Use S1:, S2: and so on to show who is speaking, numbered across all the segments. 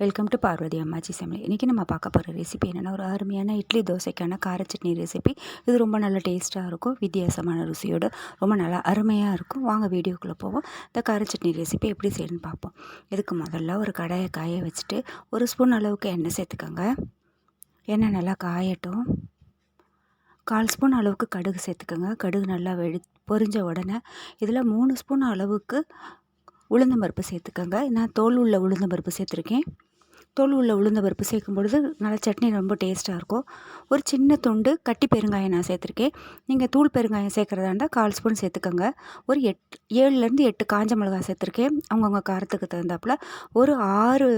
S1: Welcome to Parvati அம்மாச்சி சமையல் இன்றைக்கி நம்ம பார்க்க போகிற ரெசிபி என்னென்னா ஒரு அருமையான இட்லி தோசைக்கான கார சட்னி ரெசிபி இது ரொம்ப நல்ல டேஸ்ட்டாக இருக்கும் வித்தியாசமான ருசியோடு. ரொம்ப நல்லா அருமையாக இருக்கும். வாங்க வீடியோக்குள்ளே போவோம். இந்த கார சட்னி ரெசிபி எப்படி செய்யணும்னு பார்ப்போம். இதுக்கு முதல்ல ஒரு கடாயை காய வச்சுட்டு ஒரு ஸ்பூன் அளவுக்கு எண்ணெய் சேர்த்துக்கோங்க. எண்ணெய் நல்லா காயட்டும். கால் ஸ்பூன் அளவுக்கு கடுகு சேர்த்துக்கோங்க. கடுகு நல்லா வெடி பொரிஞ்ச உடனே இதில் மூணு ஸ்பூன் அளவுக்கு உளுந்தம்பருப்பு சேர்த்துக்கோங்க. நான் தோல் உள்ள உளுந்தம்பருப்பு சேர்த்துருக்கேன். தோல் உள்ள உளுந்த பருப்பு சேர்க்கும் பொழுது நல்லா சட்னி ரொம்ப டேஸ்ட்டாக இருக்கும். ஒரு சின்ன துண்டு கட்டி பெருங்காயம் நான் சேர்த்துருக்கேன். நீங்கள் தூள் பெருங்காயம் சேர்க்குறதா இருந்தால் கால் ஸ்பூன் சேர்த்துக்கோங்க. ஒரு எட் ஏழுலேருந்து எட்டு காஞ்ச மிளகாய் சேர்த்துருக்கேன். அவங்கவுங்க காரத்துக்கு தகுந்தாப்பில் ஒரு ஆறு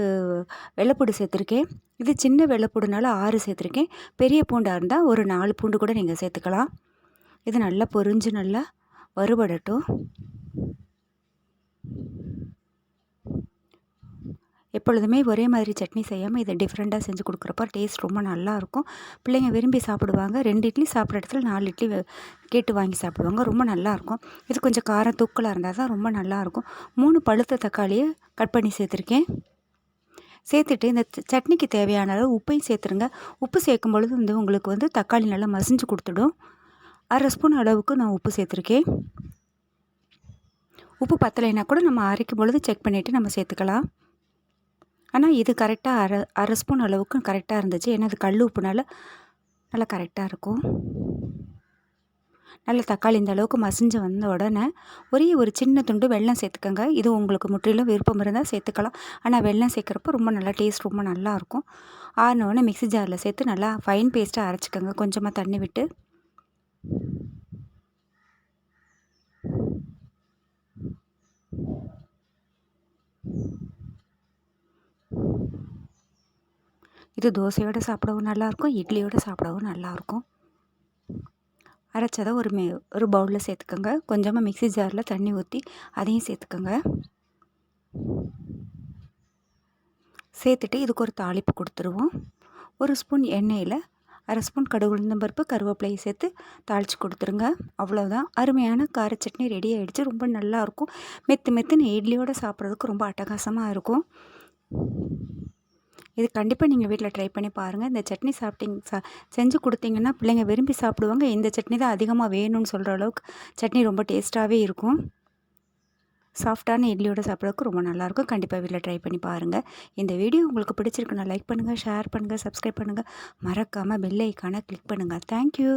S1: வெள்ளைப்பூடு சேர்த்துருக்கேன். இது சின்ன வெள்ளைப்பூடுனால ஆறு சேர்த்துருக்கேன். பெரிய பூண்டாக இருந்தால் ஒரு நாலு பூண்டு கூட நீங்கள் சேர்த்துக்கலாம். இது நல்லா பொரிஞ்சு நல்லா வறுபடட்டும். எப்பொழுதுமே ஒரே மாதிரி சட்னி செய்யாமல் இதை டிஃப்ரெண்ட்டாக செஞ்சு கொடுக்குறப்ப டேஸ்ட் ரொம்ப நல்லாயிருக்கும். பிள்ளைங்க விரும்பி சாப்பிடுவாங்க. ரெண்டு இட்லி சாப்பிட்ற இடத்துல நாலு இட்லி கேட்டு வாங்கி சாப்பிடுவாங்க. ரொம்ப நல்லாயிருக்கும். இது கொஞ்சம் காரம் தூக்கலாக இருந்தால் தான் ரொம்ப நல்லாயிருக்கும். மூணு பழுத்த தக்காளியை கட் பண்ணி சேர்த்துருக்கேன். சேர்த்துட்டு இந்த சட்னிக்கு தேவையான அளவு உப்பையும் சேர்த்துருங்க. உப்பு சேர்க்கும் பொழுது வந்து உங்களுக்கு வந்து தக்காளி நல்லா மசிஞ்சு கொடுத்துடும். அரை ஸ்பூன் அளவுக்கு நான் உப்பு சேர்த்துருக்கேன். உப்பு பத்தலைன்னா கூட நம்ம அரைக்கும் பொழுது செக் பண்ணிவிட்டு நம்ம சேர்த்துக்கலாம். ஆனால் இது கரெக்டாக அரை அரை ஸ்பூன் அளவுக்கு கரெக்டாக இருந்துச்சு. ஏன்னா அது கல் உப்புனால நல்லா கரெக்டாக இருக்கும். நல்ல தக்காளி இந்த அளவுக்கு மசிஞ்சு வந்த உடனே ஒரே ஒரு சின்ன துண்டு வெள்ளம் சேர்த்துக்கோங்க. இது உங்களுக்கு முற்றிலும் விருப்பம் இருந்தால் சேர்த்துக்கலாம். ஆனால் வெள்ளம் சேர்க்குறப்போ ரொம்ப நல்லா டேஸ்ட் ரொம்ப நல்லாயிருக்கும் ஆறினோடனே மிக்சி ஜாரில் சேர்த்து நல்லா ஃபைன் பேஸ்ட்டாக அரைச்சிக்கோங்க. கொஞ்சமாக தண்ணி விட்டு. இது தோசையோடு சாப்பிடவும் நல்லாயிருக்கும் இட்லியோடு சாப்பிடவும் நல்லாயிருக்கும். அரைச்சதை ஒரு மே ஒரு பவுலில் சேர்த்துக்கோங்க. கொஞ்சமாக மிக்சி ஜாரில் தண்ணி ஊற்றி அதையும் சேர்த்துக்கோங்க. சேர்த்துட்டு இதுக்கு ஒரு தாளிப்பு கொடுத்துருவோம். ஒரு ஸ்பூன் எண்ணெயில் அரை ஸ்பூன் கடுகு உளுந்தம்பருப்பு கருவேப்பிலையை சேர்த்து தாளித்து கொடுத்துருங்க. அவ்வளோதான் அருமையான கார சட்னி ரெடி ஆகிடுச்சு ரொம்ப நல்லாயிருக்கும். மெத்து மெத்துன்னு இட்லியோடு சாப்பிட்றதுக்கு ரொம்ப அட்டகாசமாக இருக்கும். இது கண்டிப்பாக நீங்கள் வீட்டில் ட்ரை பண்ணி பாருங்கள் இந்த சட்னி சாப்பிட்டீங்க சா செஞ்சு கொடுத்தீங்கன்னா பிள்ளைங்க விரும்பி சாப்பிடுவாங்க. இந்த சட்னி தான் அதிகமாக வேணும்னு சொல்கிற அளவுக்கு சட்னி ரொம்ப டேஸ்ட்டாகவே இருக்கும். சாஃப்டான இட்லியோட சாப்பிட்றதுக்கு ரொம்ப நல்லாயிருக்கும் கண்டிப்பாக வீட்டில் ட்ரை பண்ணி பாருங்கள் இந்த வீடியோ உங்களுக்கு பிடிச்சிருக்குன்னா லைக் பண்ணுங்கள் ஷேர் பண்ணுங்கள் சப்ஸ்கிரைப் பண்ணுங்கள் மறக்காமல் பெல் ஐக்கானை கிளிக் பண்ணுங்கள் தேங்க்யூ